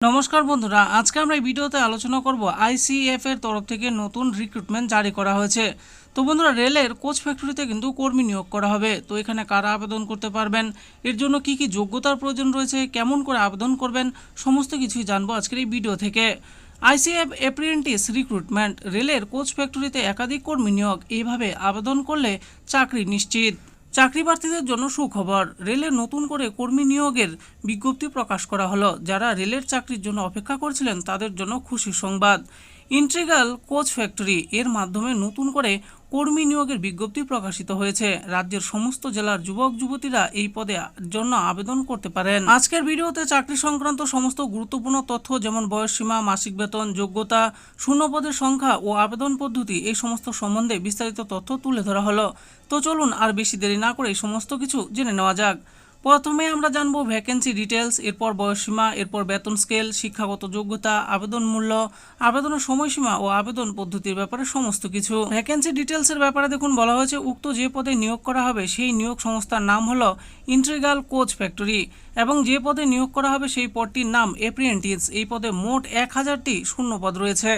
নমস্কার বন্ধুরা, আজকে আমরা এই ভিডিওতে আলোচনা করব আইসিএফ এর তরফ থেকে নতুন রিক্রুটমেন্ট জারি করা হয়েছে। তো বন্ধুরা, রেলের কোচ ফ্যাক্টরিতে কিন্তু কর্মী নিয়োগ করা হবে। তো এখানে কারা আবেদন করতে পারবেন? এর জন্য কি কি যোগ্যতার প্রয়োজন রয়েছে? কেমন করে আবেদন করবেন? সমস্ত কিছুই জানব আজকের এই ভিডিও থেকে। আইসিএফ অ্যাপ্রিয়েন্টিস রিক্রুটমেন্ট রেলের কোচ ফ্যাক্টরিতে একাধিক কর্মী নিয়োগ, এইভাবে আবেদন করলে চাকরি নিশ্চিত। চাকরি প্রার্থীদের জন্য সুখবর। রেলে নতুন করে কর্মী নিয়োগের বিজ্ঞপ্তি প্রকাশ করা হলো। যারা রেলের চাকরির জন্য অপেক্ষা করছিলেন, তাদের জন্য খুশি সংবাদ। ইন্ট্রিগাল কোচ ফ্যাক্টরি এর মাধ্যমে নতুন করে কর্মী নিয়োগের বিজ্ঞপ্তি প্রকাশিত হয়েছে। রাজ্যের সমস্ত জেলার যুবক, যুবতীরা এই পদে জন্য আবেদন করতে পারেন। আজকের ভিডিওতে চাকরি সংক্রান্ত সমস্ত গুরুত্বপূর্ণ তথ্য যেমন বয়সসীমা মাসিক বেতন, যোগ্যতা শূন্য পদের সংখ্যা ও আবেদন পদ্ধতি এই সমস্ত সম্বন্ধে বিস্তারিত তথ্য তুলে ধরা হলো। তো চলুন আর বেশি দেরি না করে এই সমস্ত কিছু জেনে নেওয়া যাক। প্রথমে আমরা জানব ভ্যাকেন্সি ডিটেলস এরপর বয়সসীমা, এরপর বেতন স্কেল শিক্ষাগত যোগ্যতা, আবেদন মূল্য আবেদনের সময়সীমা ও আবেদন পদ্ধতির ব্যাপারে সমস্ত কিছু। ভ্যাকেন্সি ডিটেলসের ব্যাপারে দেখুন, বলা হয়েছে উক্ত যে পদে নিয়োগ করা হবে সেই নিয়োগ সংস্থার নাম হলো ইন্ট্রিগাল কোচ ফ্যাক্টরি এবং যে পদে নিয়োগ করা হবে সেই পদটির নাম এপ্রিয়েন্টিস এই পদে মোট এক হাজারটি শূন্য পদ রয়েছে।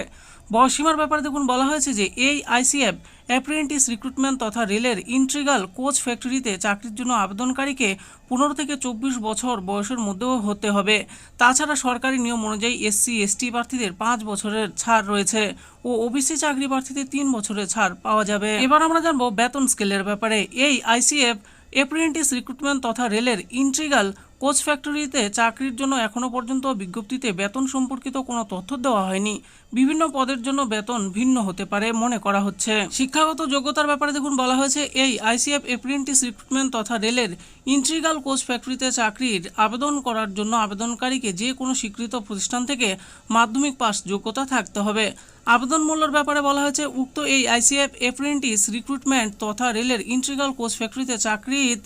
বয়সীমার ব্যাপারে দেখুন, বলা হয়েছে যে এই আইসিএফ অ্যাপ্রেন্টিস রিক্রুটমেন্ট তথা রেলের ইন্ট্রিগাল কোচ ফ্যাক্টরিতে চাকরির জন্য আবেদনকারীকে পনেরো থেকে চব্বিশ বছর বয়সের মধ্যেও হতে হবে। তাছাড়া সরকারি নিয়ম অনুযায়ী এসসি, এসটি প্রার্থীদের পাঁচ বছরের ছাড় রয়েছে ও ওবিসি চাকরি প্রার্থীদের তিন বছরের ছাড় পাওয়া যাবে। এবার আমরা জানব বেতন স্কেলের ব্যাপারে। এই আইসিএফ অ্যাপ্রেন্টিস রিক্রুটমেন্ট তথা রেলের ইন্ট্রিগাল কোচ ফ্যাক্টরিতে চাকরির জন্য এখনও পর্যন্ত বিজ্ঞপ্তিতে বেতন সম্পর্কিত কোনো তথ্য দেওয়া হয়নি। বিভিন্ন পদের জন্য বেতন ভিন্ন হতে পারে মনে করা হচ্ছে। শিক্ষাগত যোগ্যতার ব্যাপারে দেখুন বলা হয়েছে, এই আইসিএফ অ্যাপ্রেন্টিস রিক্রুটমেন্ট তথা রেলের ইন্ট্রিগাল কোচ ফ্যাক্টরিতে চাকরির আবেদন করার জন্য আবেদনকারীকে যে কোনো স্বীকৃত প্রতিষ্ঠান থেকে মাধ্যমিক পাস যোগ্যতা থাকতে হবে। আবেদন মূল্যের ব্যাপারে বলা হয়েছে, উক্ত এই আইসিএফ অ্যাপ্রেন্টিস রিক্রুটমেন্ট তথা রেলের ইন্ট্রিগাল কোচ ফ্যাক্টরিতে চাকরির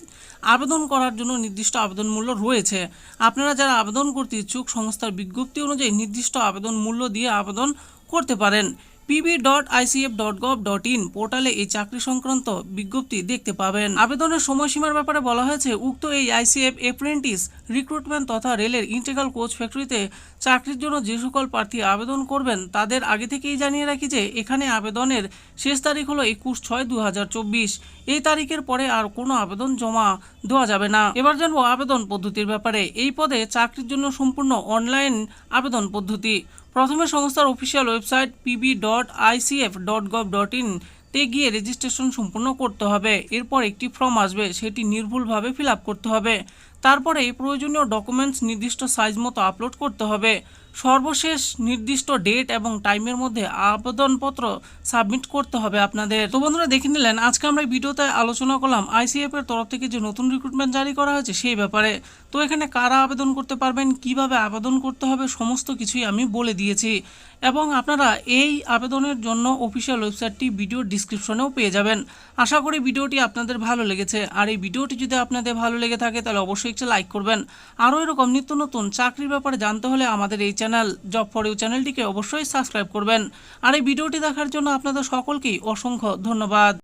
আবেদন করার জন্য নির্দিষ্ট আবেদন মূল্য রয়েছে। আপনারা যারা আবেদন করতে ইচ্ছুক, সংস্থার বিজ্ঞপ্তি অনুযায়ী নির্দিষ্ট আবেদন মূল্য দিয়ে আবেদন করতে পারেন। PB dot ICF dot gov dot in পোর্টালে এই চাকরি সংক্রান্ত বিজ্ঞপ্তি দেখতে পাবেন। আবেদনের সময়সীমার ব্যাপারে বলা হয়েছে, উক্ত এই আইসিএফ অ্যাপ্রেন্টিস রিক্রুটমেন্ট তথা রেলের ইন্টিগ্রাল কোচ ফ্যাক্টরিতে চাকরির জন্য যে সকল প্রার্থী আবেদন করবেন, তাদের আগে থেকেই জানিয়ে রাখি যে, এখানে আবেদনের শেষ তারিখ হলো একুশ ছয় দু এই তারিখের পরে আর কোনো আবেদন জমা দেওয়া যাবে না। এবার জানব আবেদন পদ্ধতির ব্যাপারে। এই পদে চাকরির জন্য সম্পূর্ণ অনলাইন আবেদন পদ্ধতি। প্রথমে সংস্থার official website PB dot ICF dot gov dot in তে গিয়ে রেজিস্ট্রেশন সম্পূর্ণ করতে হবে। এরপর একটি ফর্ম আসবে, সেটি নির্ভুলভাবে ফিল করতে হবে। তারপরে এই প্রয়োজনীয় ডকুমেন্টস নির্দিষ্ট সাইজ মতো আপলোড করতে হবে। সর্বশেষ নির্দিষ্ট ডেট এবং টাইমের মধ্যে আবেদনপত্র সাবমিট করতে হবে আপনাদের। তো বন্ধুরা, দেখে নিলেন, আজকে আমরা ভিডিওতে আলোচনা করলাম আইসিএফ এর তরফ থেকে যে নতুন রিক্রুটমেন্ট জারি করা হয়েছে সেই ব্যাপারে। তো এখানে কারা আবেদন করতে পারবেন, কীভাবে আবেদন করতে হবে, সমস্ত কিছুই আমি বলে দিয়েছি। এবং আপনারা এই আবেদনের জন্য অফিসিয়াল ওয়েবসাইটটি ভিডিও ডিসক্রিপশনেও পেয়ে যাবেন। আশা করি ভিডিওটি আপনাদের ভালো লেগেছে। আর এই ভিডিওটি যদি আপনাদের ভালো লেগে থাকে, তাহলে অবশ্যই একটা লাইক করবেন। আরও এরকম নিত্য নতুন চাকরির ব্যাপারে জানতে হলে আমাদের এই চ্যানেল জব ফর ইউ চ্যানেলটিকে অবশ্যই সাবস্ক্রাইব করবেন। আর এই ভিডিওটি দেখার জন্য আপনাদের সকলকেই অসংখ্য ধন্যবাদ।